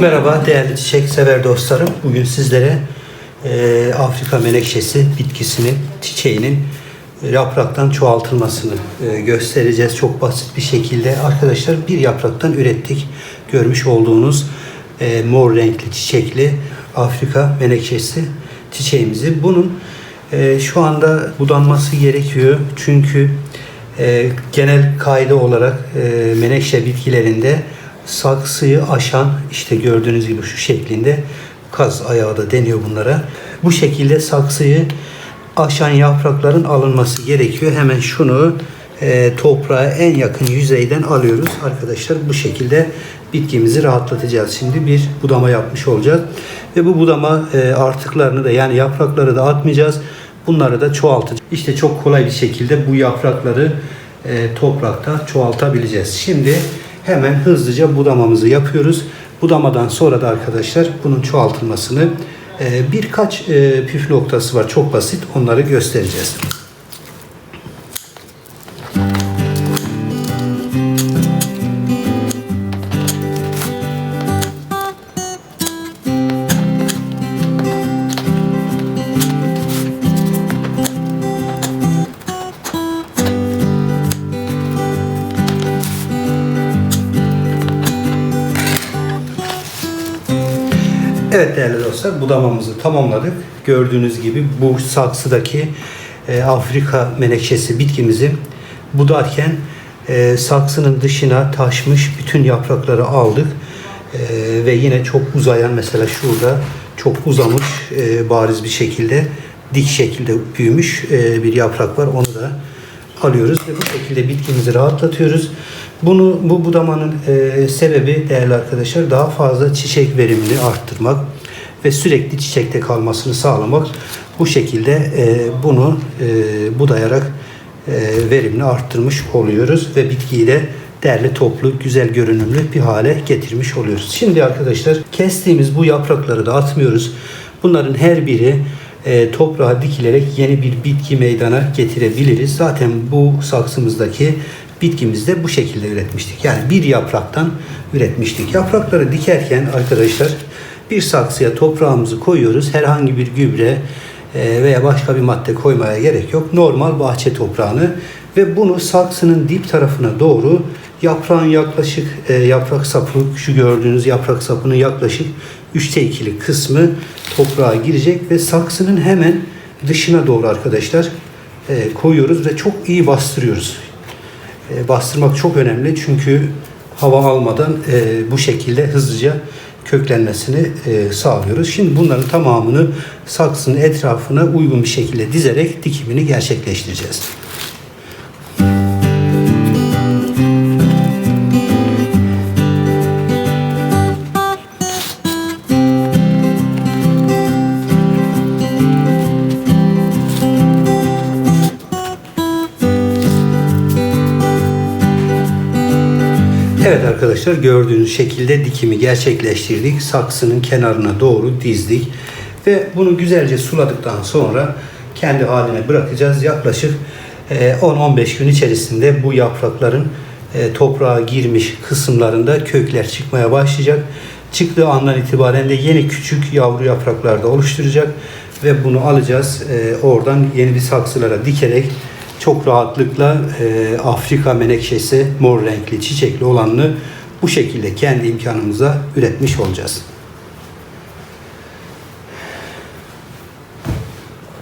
Merhaba değerli çiçek sever dostlarım. Bugün sizlere e, Afrika menekşesi bitkisinin, çiçeğinin yapraktan çoğaltılmasını e, göstereceğiz. Çok basit bir şekilde arkadaşlar bir yapraktan ürettik. Görmüş olduğunuz e, mor renkli çiçekli Afrika menekşesi çiçeğimizi. Bunun e, şu anda budanması gerekiyor. Çünkü e, genel kaide olarak e, menekşe bitkilerinde saksıyı aşan işte gördüğünüz gibi şu şeklinde kaz ayağı da deniyor bunlara. Bu şekilde saksıyı aşan yaprakların alınması gerekiyor. Hemen şunu e, toprağa en yakın yüzeyden alıyoruz arkadaşlar. Bu şekilde bitkimizi rahatlatacağız. Şimdi bir budama yapmış olacağız. Ve bu budama e, artıklarını da yani yaprakları da atmayacağız. Bunları da çoğaltacağız. İşte çok kolay bir şekilde bu yaprakları e, toprakta çoğaltabileceğiz. Şimdi hemen hızlıca budamamızı yapıyoruz. Budamadan sonra da arkadaşlar bunun çoğaltılmasını e, birkaç e, püf noktası var. Çok basit. Onları göstereceğiz. Evet değerli dostlar budamamızı tamamladık. Gördüğünüz gibi bu saksıdaki e, Afrika menekşesi bitkimizi budarken e, saksının dışına taşmış bütün yaprakları aldık. E, ve yine çok uzayan mesela şurada çok uzamış e, bariz bir şekilde dik şekilde büyümüş e, bir yaprak var. Onu da alıyoruz ve bu şekilde bitkimizi rahatlatıyoruz. Bunu bu budamanın e, sebebi değerli arkadaşlar daha fazla çiçek verimini arttırmak ve sürekli çiçekte kalmasını sağlamak. Bu şekilde e, bunu e, budayarak e, verimini arttırmış oluyoruz ve bitkiyi de değerli toplu, güzel görünümlü bir hale getirmiş oluyoruz. Şimdi arkadaşlar kestiğimiz bu yaprakları da atmıyoruz. Bunların her biri e, toprağa dikilerek yeni bir bitki meydana getirebiliriz. Zaten bu saksımızdaki bitkimizi de bu şekilde üretmiştik. Yani bir yapraktan üretmiştik. Yaprakları dikerken arkadaşlar bir saksıya toprağımızı koyuyoruz. Herhangi bir gübre e, veya başka bir madde koymaya gerek yok. Normal bahçe toprağını ve bunu saksının dip tarafına doğru yaprağın yaklaşık e, yaprak sapı şu gördüğünüz yaprak sapının yaklaşık 3'te 2'lik kısmı toprağa girecek ve saksının hemen dışına doğru arkadaşlar e, koyuyoruz ve çok iyi bastırıyoruz. E, bastırmak çok önemli çünkü hava almadan e, bu şekilde hızlıca köklenmesini e, sağlıyoruz. Şimdi bunların tamamını saksının etrafına uygun bir şekilde dizerek dikimini gerçekleştireceğiz. Evet arkadaşlar gördüğünüz şekilde dikimi gerçekleştirdik. Saksının kenarına doğru dizdik. Ve bunu güzelce suladıktan sonra kendi haline bırakacağız. Yaklaşık e, 10-15 gün içerisinde bu yaprakların e, toprağa girmiş kısımlarında kökler çıkmaya başlayacak. Çıktığı andan itibaren de yeni küçük yavru yapraklar da oluşturacak. Ve bunu alacağız. E, oradan yeni bir saksılara dikerek çok rahatlıkla e, Afrika menekşesi mor renkli çiçekli olanını bu şekilde kendi imkanımıza üretmiş olacağız.